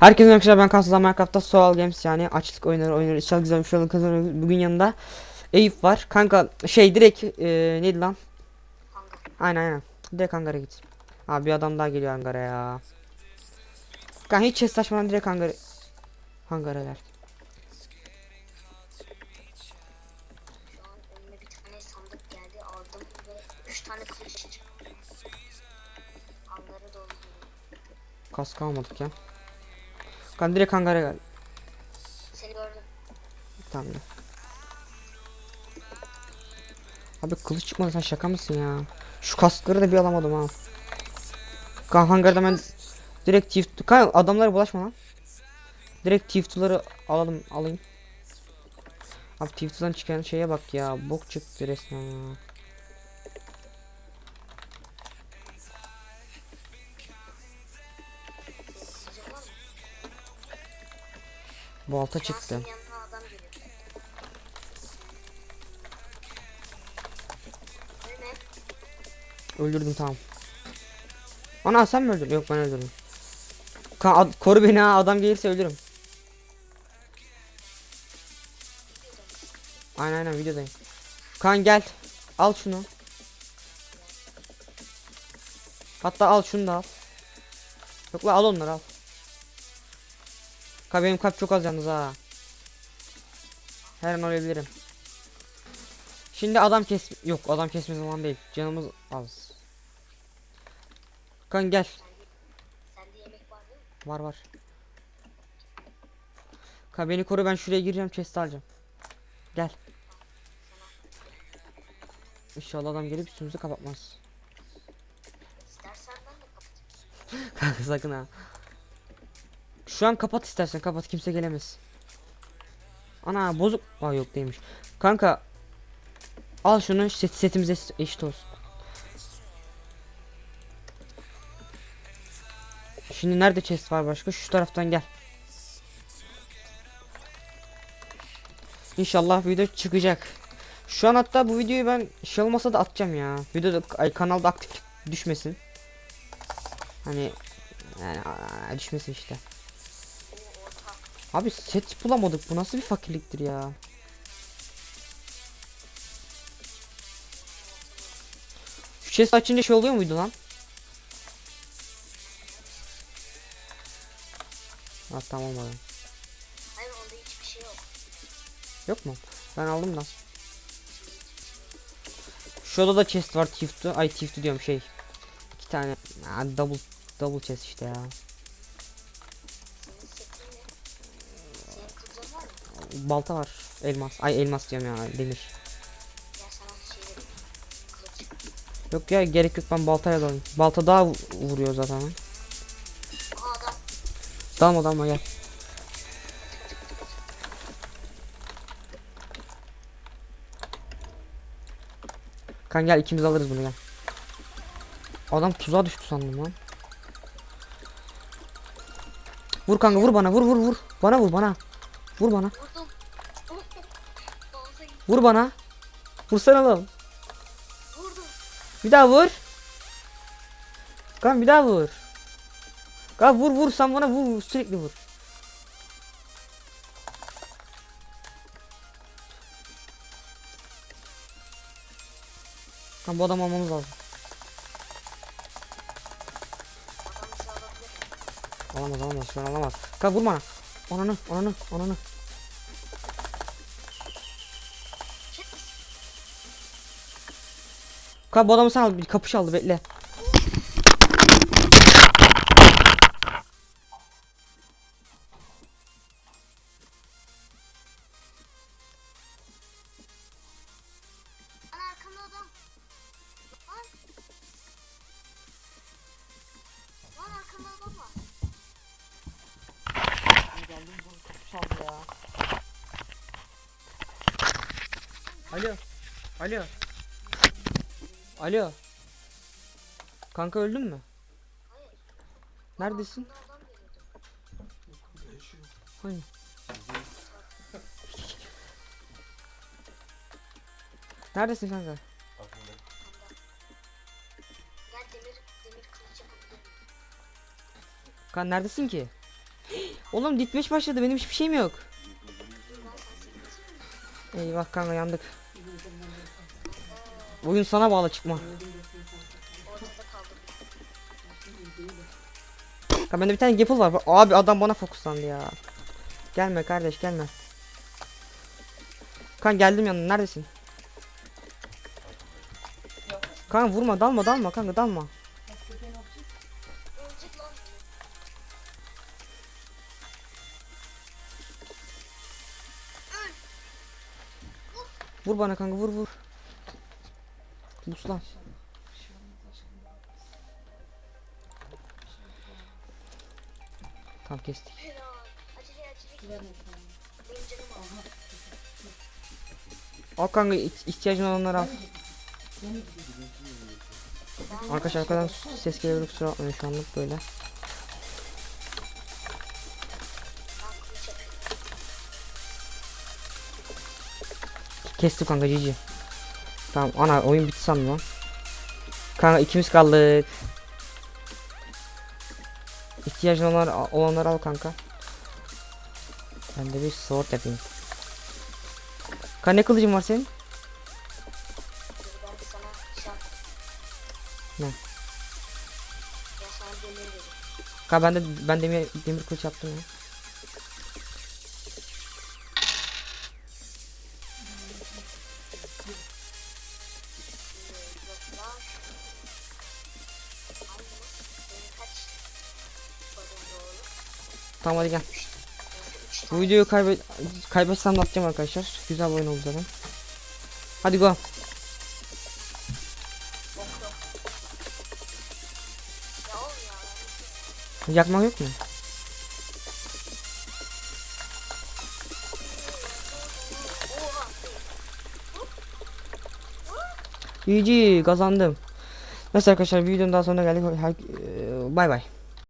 Herkese arkadaşlar ben Kansız Minecraft'ta Soal Games yani açlık oyunları oynuyoruz. İnşallah güzel bir şey olur kazanıyoruz. Bugün yanında Eyüp var. Kanka şey direkt e, neydi lan? Aynen aynen. Direkt hangara git. Abi bir adam daha geliyor hangara ya. Kanka hiç chest açmadan direkt hangara hangara gel. Şu an önüme bir tane sandık geldi aldım ve 3 tane kılıç çıktı. Hangarı dolduruyorum. Kask almadık ya. Kanka direkt hangara gel. Seni gördüm. Tamam. Abi kılıç çıkmadı sen şaka mısın ya? Şu kaskları da bir alamadım ha. Kanka hangarda ben direkt tift... Kanka adamlara bulaşma lan. Direkt tift'ları alalım alayım. Abi tift'dan çıkan şeye bak ya. Bok çıktı resmen ya. An çıktı. Öldürdüm tamam. Ana sen mi öldürdün? Yok ben öldürdüm. Ad- koru beni ha adam gelirse ölürüm. Aynen aynen videodayım. Kan gel. Al şunu. Hatta al şunu da al. Yok la al onları al. Ka benim kalp çok az yalnız ha. Her an ölebilirim. Şimdi adam kes yok adam kesme zaman değil. Canımız az. Kan gel. Sende yemek var? Var var. Beni koru ben şuraya gireceğim chest alacağım. Gel. İnşallah adam gelip üstümüzü kapatmaz. İstersen ben de kapatayım. Kanka sakın ha. Şu an kapat istersen kapat kimse gelemez. Ana bozuk. Aa yok değilmiş. Kanka al şunu set, setimize eşit olsun. Şimdi nerede chest var başka? Şu taraftan gel. İnşallah video çıkacak. Şu an hatta bu videoyu ben şey olmasa da atacağım ya. Videoda ay, kanalda aktiflik düşmesin. Hani yani düşmesin işte. Abi set bulamadık. Bu nasıl bir fakirliktir ya? Şu chest açınca şey oluyor muydu lan? Ha tamam olmadı. Hayır onda hiçbir şey yok. Yok mu? Ben aldım da. Şu odada chest var Tift'u. Ay Tift'u diyorum şey. İki tane. Ha, double double chest işte ya. Balta var. Elmas. Ay elmas diyorum ya demir. Yok ya gerek yok ben baltayla dalayım. Balta daha vu- vuruyor zaten. Dalma dalma gel. Kan gel ikimiz alırız bunu gel. Adam tuzağa düştü sandım lan. Vur kanka vur bana vur vur vur. Bana vur bana. Vur bana. Vur bana. Vursana oğlum. Vurdum. Bir daha vur. Kan bir daha vur. Kan vur vur sen bana vur, vur sürekli vur. Kan bu adam almamız lazım. Alamaz alamaz şu an alamaz. Kan vur bana. Ananı ananı ananı. Kan bu adamı sen al bir kapış aldı bekle. Lan arkamda Alo. Kanka öldün mü? Hayır. Neredesin? Hani? Neredesin kanka? Gel demir demir kılıç yapabilir miyim? Kan neredesin ki? Oğlum ditmeş başladı benim hiçbir şeyim yok. Eyvah kanka yandık. Oyun sana bağlı çıkma. Kanka bende bir tane gapple var. Abi adam bana fokuslandı ya. Gelme kardeş gelme. Kanka geldim yanına neredesin? Kanka vurma dalma dalma kanka dalma. Vur bana kanka vur vur. Muslan. Tamam kestik. Al kanka iht- ihtiyacın olanları al. Arkadaşlar arkadan ses gelebilir kusura bakmayın şu anlık böyle. Kestik kanka cici. Tamam ana oyun bitti sandım lan. Kanka ikimiz kaldık. İhtiyacın olanlar, olanları al kanka. Ben de bir sword yapayım. Kanka ne kılıcın var senin? Ne? Kanka ben de ben demir, demir kılıç yaptım ya. Tamam hadi gel. Bu videoyu kaybet kaybetsem de atacağım arkadaşlar. Güzel oyun oldu zaten. Hadi go. Yakmak yok mu? GG kazandım. Neyse arkadaşlar videonun daha sonuna geldik. Eee, Bay bay.